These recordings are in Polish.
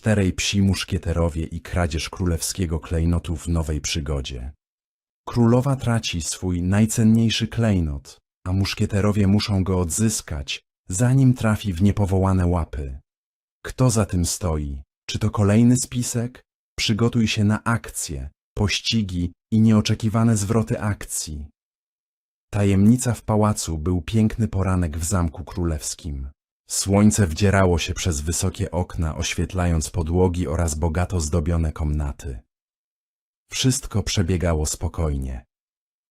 Czterej psi muszkieterowie i kradzież królewskiego klejnotu w nowej przygodzie. Królowa traci swój najcenniejszy klejnot, a muszkieterowie muszą go odzyskać, zanim trafi w niepowołane łapy. Kto za tym stoi? Czy to kolejny spisek? Przygotuj się na akcje, pościgi i nieoczekiwane zwroty akcji. Tajemnica w pałacu był piękny poranek w zamku królewskim. Słońce wdzierało się przez wysokie okna, oświetlając podłogi oraz bogato zdobione komnaty. Wszystko przebiegało spokojnie.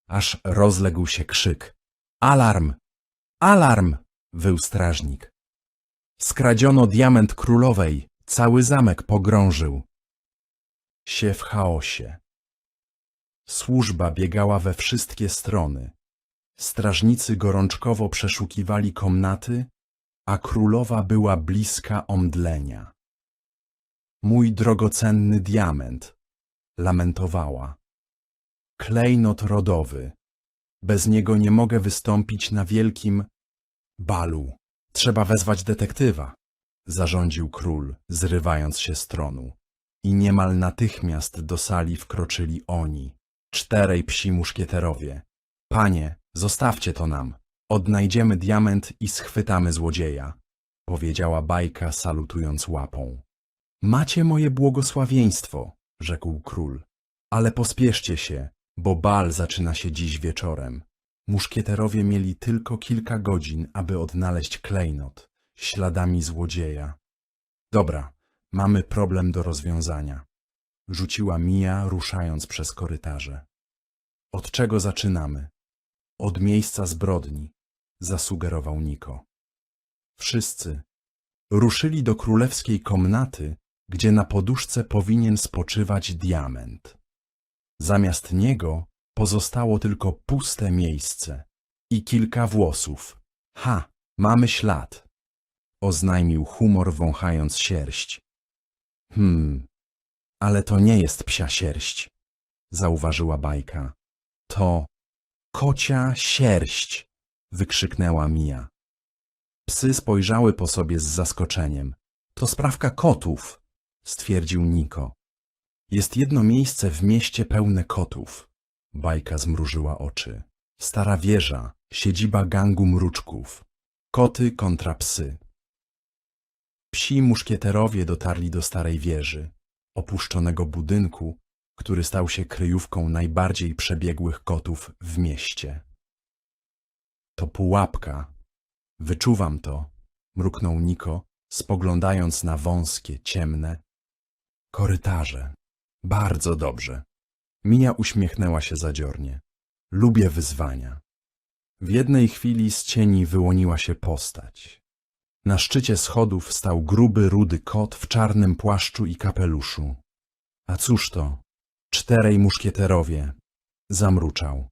Aż rozległ się krzyk. Alarm! Alarm! wył strażnik. Skradziono diament królowej, cały zamek pogrążył. Sie w chaosie. Służba biegała we wszystkie strony. Strażnicy gorączkowo przeszukiwali komnaty, a królowa była bliska omdlenia. Mój drogocenny diament, lamentowała. Klejnot rodowy. Bez niego nie mogę wystąpić na wielkim balu. Trzeba wezwać detektywa, zarządził król, zrywając się z tronu. I niemal natychmiast do sali wkroczyli oni, czterej psi muszkieterowie. Panie, zostawcie to nam. Odnajdziemy diament i schwytamy złodzieja, powiedziała bajka, salutując łapą. Macie moje błogosławieństwo, rzekł król. Ale pospieszcie się, bo bal zaczyna się dziś wieczorem. Muszkieterowie mieli tylko kilka godzin, aby odnaleźć klejnot, śladami złodzieja. Dobra, mamy problem do rozwiązania. Rzuciła Mija, ruszając przez korytarze. Od czego zaczynamy? Od miejsca zbrodni, zasugerował Niko. Wszyscy ruszyli do królewskiej komnaty, gdzie na poduszce powinien spoczywać diament. Zamiast niego pozostało tylko puste miejsce i kilka włosów. Ha, mamy ślad, oznajmił humor wąchając sierść. Hmm, ale to nie jest psia sierść, zauważyła bajka. To kocia sierść, wykrzyknęła Mia. Psy spojrzały po sobie z zaskoczeniem. To sprawka kotów, stwierdził Niko. Jest jedno miejsce w mieście pełne kotów. Bajka zmrużyła oczy. Stara wieża, siedziba gangu mruczków. Koty kontra psy. Psi muszkieterowie dotarli do starej wieży, opuszczonego budynku, który stał się kryjówką najbardziej przebiegłych kotów w mieście. To pułapka. Wyczuwam to, mruknął Niko, spoglądając na wąskie, ciemne korytarze. Bardzo dobrze. Mija uśmiechnęła się zadziornie. Lubię wyzwania. W jednej chwili z cieni wyłoniła się postać. Na szczycie schodów stał gruby, rudy kot w czarnym płaszczu i kapeluszu. A cóż to? Czterej muszkieterowie. Zamruczał.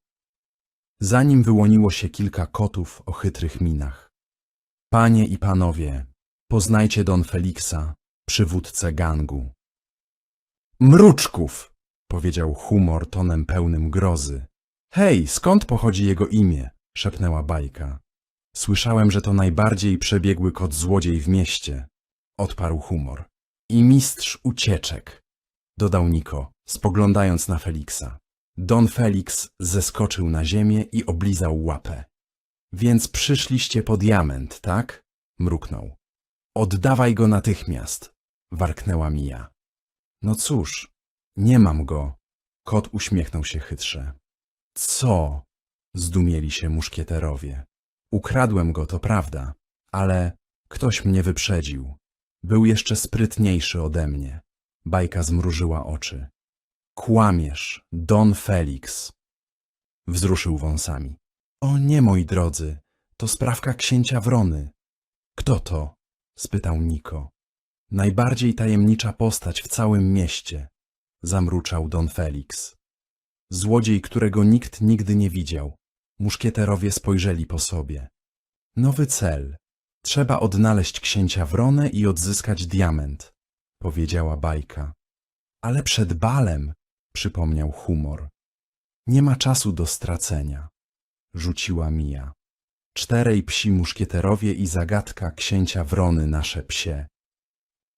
Za nim wyłoniło się kilka kotów o chytrych minach. Panie i panowie, poznajcie Don Feliksa, przywódcę gangu. Mruczków, powiedział humor tonem pełnym grozy. Hej, skąd pochodzi jego imię? szepnęła bajka. Słyszałem, że to najbardziej przebiegły kot złodziej w mieście, odparł humor. I mistrz ucieczek, dodał Niko, spoglądając na Feliksa. Don Felix zeskoczył na ziemię i oblizał łapę. Więc przyszliście po diament, tak? mruknął. Oddawaj go natychmiast, warknęła Mija. No cóż, nie mam go. Kot uśmiechnął się chytrze. Co? Zdumieli się muszkieterowie. Ukradłem go, to prawda, ale ktoś mnie wyprzedził. Był jeszcze sprytniejszy ode mnie. Bajka zmrużyła oczy. Kłamiesz, Don Felix. Wzruszył wąsami. O nie, moi drodzy, to sprawka księcia Wrony. Kto to? spytał Niko. Najbardziej tajemnicza postać w całym mieście, zamruczał Don Felix. Złodziej, którego nikt nigdy nie widział. Muszkieterowie spojrzeli po sobie. Nowy cel. Trzeba odnaleźć księcia Wronę i odzyskać diament, powiedziała bajka. Ale przed balem, przypomniał humor. Nie ma czasu do stracenia, rzuciła Mija. Czterej psi muszkieterowie i zagadka księcia Wrony nasze psie.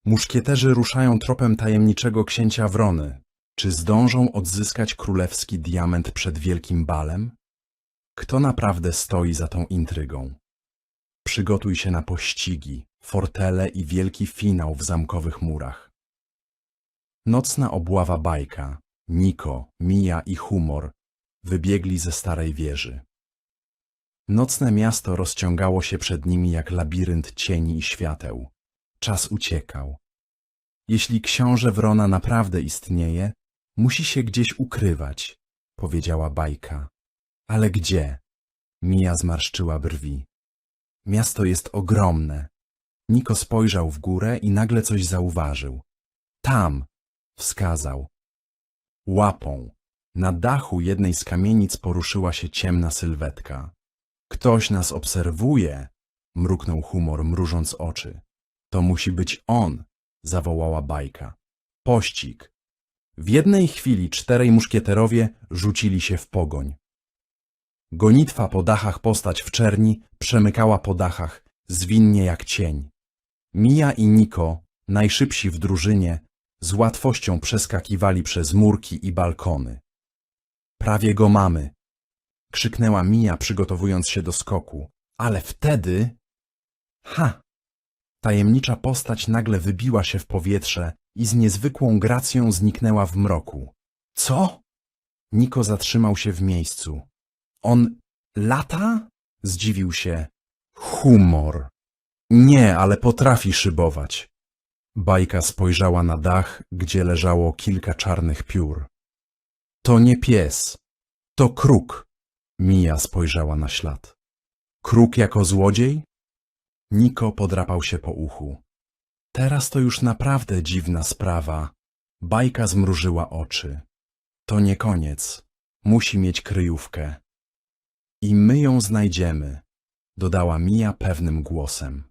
Muszkieterzy ruszają tropem tajemniczego księcia Wrony. Czy zdążą odzyskać królewski diament przed wielkim balem? Kto naprawdę stoi za tą intrygą? Przygotuj się na pościgi, fortele i wielki finał w zamkowych murach. Nocna obława bajka, Niko, Mija i Humor wybiegli ze starej wieży. Nocne miasto rozciągało się przed nimi jak labirynt cieni i świateł. Czas uciekał. Jeśli książę Wrona naprawdę istnieje, musi się gdzieś ukrywać, powiedziała bajka. Ale gdzie? Mija zmarszczyła brwi. Miasto jest ogromne. Niko spojrzał w górę i nagle coś zauważył. Tam, wskazał. Łapą. Na dachu jednej z kamienic poruszyła się ciemna sylwetka. Ktoś nas obserwuje, mruknął humor, mrużąc oczy. To musi być on, zawołała bajka. Pościg. W jednej chwili czterej muszkieterowie rzucili się w pogoń. Gonitwa po dachach postać w czerni przemykała po dachach, zwinnie jak cień. Mija i Niko, najszybsi w drużynie, z łatwością przeskakiwali przez murki i balkony. Prawie go mamy, krzyknęła Mija, przygotowując się do skoku. Ale wtedy... Ha! Tajemnicza postać nagle wybiła się w powietrze i z niezwykłą gracją zniknęła w mroku. Co? Niko zatrzymał się w miejscu. On lata? Zdziwił się. Humor. Nie, ale potrafi szybować. Bajka spojrzała na dach, gdzie leżało kilka czarnych piór. To nie pies, to kruk. Mija spojrzała na ślad. Kruk jako złodziej? Niko podrapał się po uchu. Teraz to już naprawdę dziwna sprawa. Bajka zmrużyła oczy. To nie koniec. Musi mieć kryjówkę. I my ją znajdziemy, dodała Mija pewnym głosem.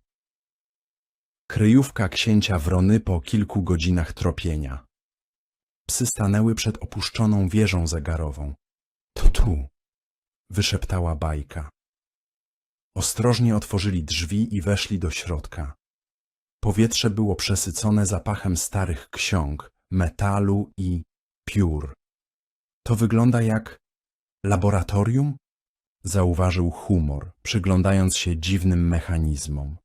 Kryjówka księcia Wrony po kilku godzinach tropienia. Psy stanęły przed opuszczoną wieżą zegarową. To tu, wyszeptała bajka. Ostrożnie otworzyli drzwi i weszli do środka. Powietrze było przesycone zapachem starych ksiąg, metalu i piór. To wygląda jak laboratorium? Zauważył humor, przyglądając się dziwnym mechanizmom.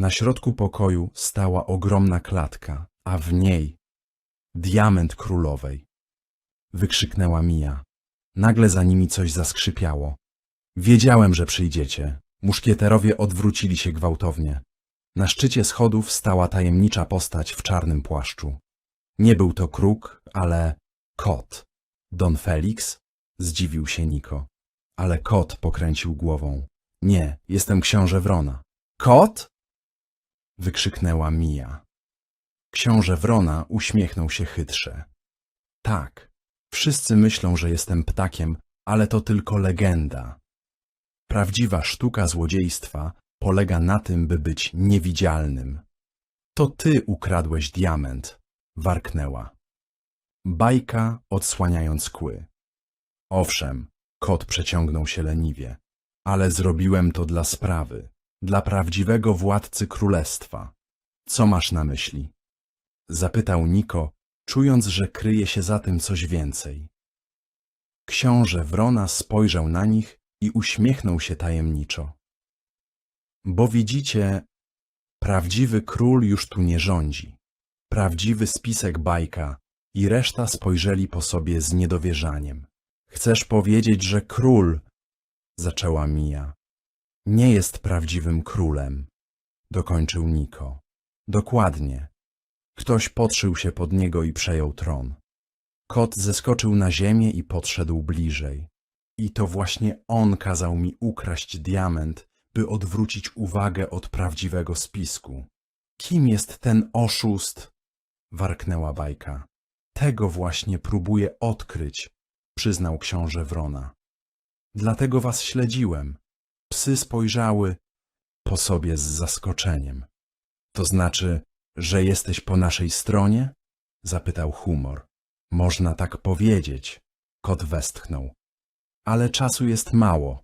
Na środku pokoju stała ogromna klatka, a w niej diament królowej. Wykrzyknęła Mija. Nagle za nimi coś zaskrzypiało. Wiedziałem, że przyjdziecie. Muszkieterowie odwrócili się gwałtownie. Na szczycie schodów stała tajemnicza postać w czarnym płaszczu. Nie był to kruk, ale kot. Don Felix? Zdziwił się Niko. Ale kot pokręcił głową. Nie, jestem książę Wrona. Kot? Wykrzyknęła Mija. Książę Wrona uśmiechnął się chytrze. Tak, wszyscy myślą, że jestem ptakiem, ale to tylko legenda. Prawdziwa sztuka złodziejstwa polega na tym, by być niewidzialnym. To ty ukradłeś diament, warknęła. Bajka odsłaniając kły. Owszem, kot przeciągnął się leniwie, ale zrobiłem to dla sprawy, dla prawdziwego władcy królestwa. Co masz na myśli? Zapytał Niko, czując, że kryje się za tym coś więcej. Książę Wrona spojrzał na nich i uśmiechnął się tajemniczo. Bo widzicie, prawdziwy król już tu nie rządzi. Prawdziwy spisek bajka i reszta spojrzeli po sobie z niedowierzaniem. Chcesz powiedzieć, że król, zaczęła Mija, nie jest prawdziwym królem, dokończył Niko. Dokładnie. Ktoś podszył się pod niego i przejął tron. Kot zeskoczył na ziemię i podszedł bliżej. I to właśnie on kazał mi ukraść diament, by odwrócić uwagę od prawdziwego spisku. Kim jest ten oszust? Warknęła bajka. Tego właśnie próbuję odkryć, przyznał książę Wrona. Dlatego was śledziłem. Psy spojrzały po sobie z zaskoczeniem. To znaczy, że jesteś po naszej stronie? Zapytał humor. Można tak powiedzieć. Kot westchnął. Ale czasu jest mało.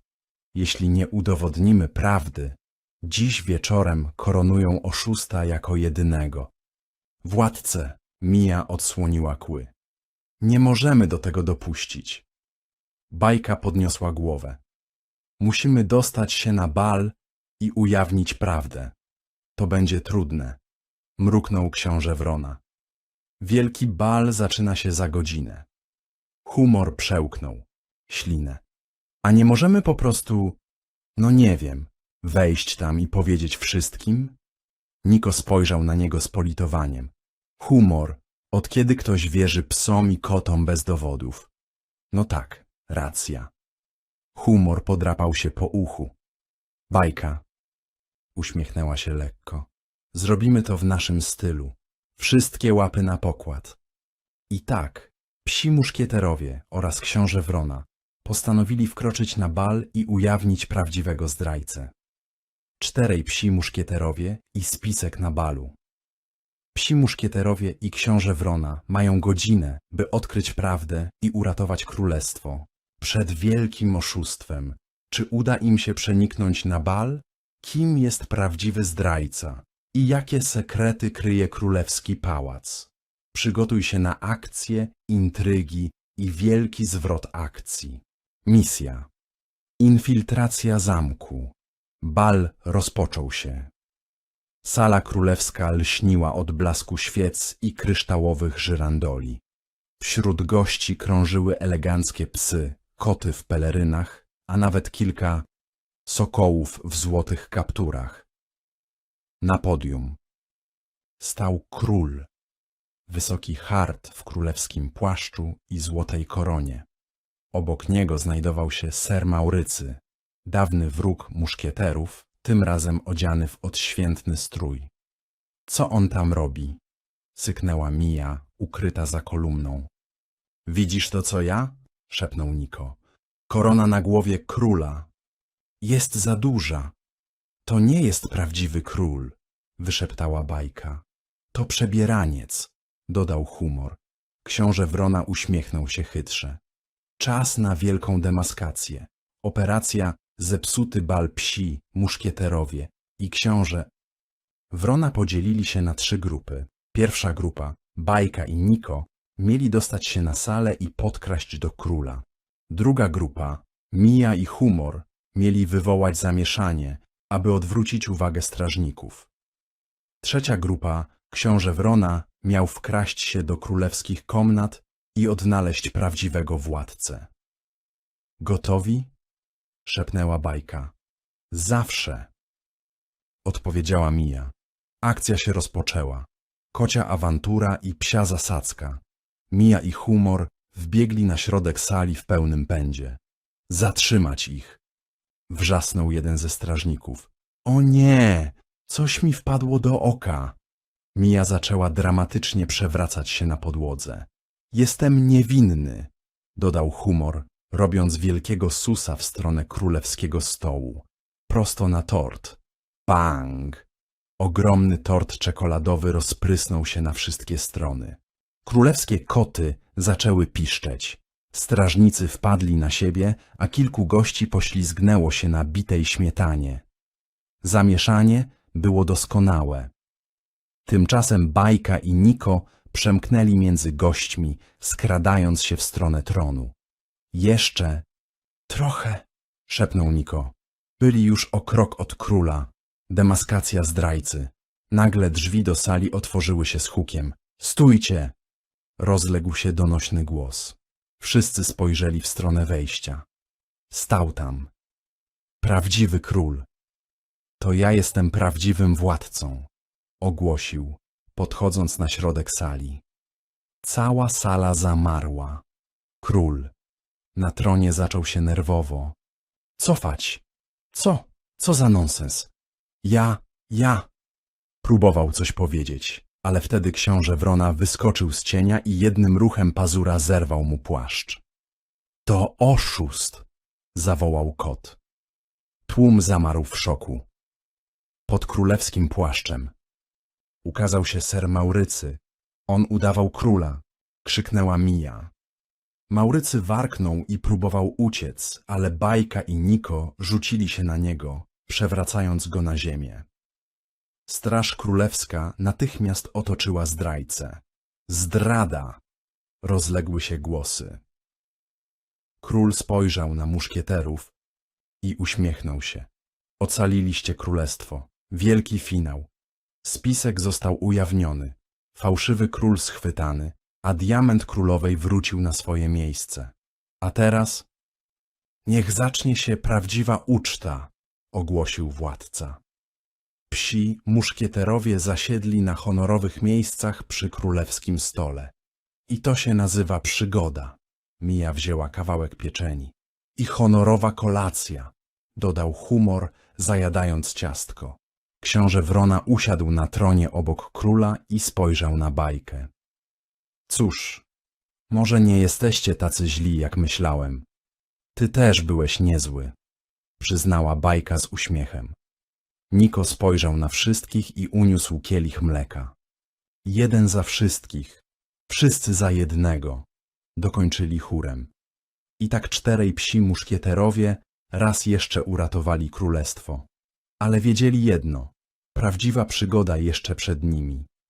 Jeśli nie udowodnimy prawdy, dziś wieczorem koronują oszusta jako jedynego. Władce, Mija odsłoniła kły. Nie możemy do tego dopuścić. Bajka podniosła głowę. Musimy dostać się na bal i ujawnić prawdę. To będzie trudne. Mruknął książę Wrona. Wielki bal zaczyna się za godzinę. Humor przełknął. Ślinę. A nie możemy po prostu, no nie wiem, wejść tam i powiedzieć wszystkim? Niko spojrzał na niego z politowaniem. Humor, od kiedy ktoś wierzy psom i kotom bez dowodów? No tak, racja. Humor podrapał się po uchu. Bajka. Uśmiechnęła się lekko. Zrobimy to w naszym stylu. Wszystkie łapy na pokład. I tak, psi muszkieterowie oraz książę Wrona postanowili wkroczyć na bal i ujawnić prawdziwego zdrajcę. Czterej psi muszkieterowie i spisek na balu. Psi muszkieterowie i książę Wrona mają godzinę, by odkryć prawdę i uratować królestwo przed wielkim oszustwem. Czy uda im się przeniknąć na bal? Kim jest prawdziwy zdrajca? I jakie sekrety kryje królewski pałac? Przygotuj się na akcje, intrygi i wielki zwrot akcji. Misja. Infiltracja zamku. Bal rozpoczął się. Sala królewska lśniła od blasku świec i kryształowych żyrandoli. Wśród gości krążyły eleganckie psy, koty w pelerynach, a nawet kilka sokołów w złotych kapturach. Na podium stał król, wysoki hart w królewskim płaszczu i złotej koronie. Obok niego znajdował się ser Maurycy, dawny wróg muszkieterów, tym razem odziany w odświętny strój. Co on tam robi? Syknęła Mija, ukryta za kolumną. Widzisz to, co ja? Szepnął Niko. Korona na głowie króla. Jest za duża. To nie jest prawdziwy król, wyszeptała bajka. To przebieraniec, dodał humor. Książę Wrona uśmiechnął się chytrze. Czas na wielką demaskację. Operacja Zepsuty bal psi, muszkieterowie i książę. Wrona podzielili się na trzy grupy. Pierwsza grupa, Bajka i Niko, mieli dostać się na salę i podkraść do króla. Druga grupa, Mija i Humor, mieli wywołać zamieszanie, aby odwrócić uwagę strażników. Trzecia grupa, książę Wrona, miał wkraść się do królewskich komnat i odnaleźć prawdziwego władcę. Gotowi? szepnęła bajka. Zawsze. Odpowiedziała Mija. Akcja się rozpoczęła. Kocia awantura i psia zasadzka. Mija i humor wbiegli na środek sali w pełnym pędzie. Zatrzymać ich! Wrzasnął jeden ze strażników. O nie! Coś mi wpadło do oka. Mija zaczęła dramatycznie przewracać się na podłodze. Jestem niewinny, dodał humor, robiąc wielkiego susa w stronę królewskiego stołu. Prosto na tort. Bang! Ogromny tort czekoladowy rozprysnął się na wszystkie strony. Królewskie koty zaczęły piszczeć. Strażnicy wpadli na siebie, a kilku gości poślizgnęło się na bitej śmietanie. Zamieszanie było doskonałe. Tymczasem Bajka i Niko przemknęli między gośćmi, skradając się w stronę tronu. Jeszcze trochę, szepnął Niko. Byli już o krok od króla. Demaskacja zdrajcy. Nagle drzwi do sali otworzyły się z hukiem. Stójcie! Rozległ się donośny głos. Wszyscy spojrzeli w stronę wejścia. Stał tam. Prawdziwy król. To ja jestem prawdziwym władcą, ogłosił, podchodząc na środek sali. Cała sala zamarła. Król. Na tronie zaczął się nerwowo. Cofać. Co? Co za nonsens? Ja, ja. Próbował coś powiedzieć, ale wtedy książę Wrona wyskoczył z cienia i jednym ruchem pazura zerwał mu płaszcz. To oszust! zawołał kot. Tłum zamarł w szoku. Pod królewskim płaszczem ukazał się ser Maurycy. On udawał króla. Krzyknęła Mija. Maurycy warknął i próbował uciec, ale Bajka i Niko rzucili się na niego, przewracając go na ziemię. Straż królewska natychmiast otoczyła zdrajcę. Zdrada! Rozległy się głosy. Król spojrzał na muszkieterów i uśmiechnął się. Ocaliliście królestwo. Wielki finał. Spisek został ujawniony. Fałszywy król schwytany, a diament królowej wrócił na swoje miejsce. A teraz niech zacznie się prawdziwa uczta, ogłosił władca. Psi muszkieterowie zasiedli na honorowych miejscach przy królewskim stole. I to się nazywa przygoda. Mija wzięła kawałek pieczeni. I honorowa kolacja, dodał humor, zajadając ciastko. Książę Wrona usiadł na tronie obok króla i spojrzał na bajkę. Cóż, może nie jesteście tacy źli, jak myślałem. Ty też byłeś niezły, przyznała bajka z uśmiechem. Niko spojrzał na wszystkich i uniósł kielich mleka. Jeden za wszystkich, wszyscy za jednego, dokończyli chórem. I tak czterej psi muszkieterowie raz jeszcze uratowali królestwo. Ale wiedzieli jedno, prawdziwa przygoda jeszcze przed nimi.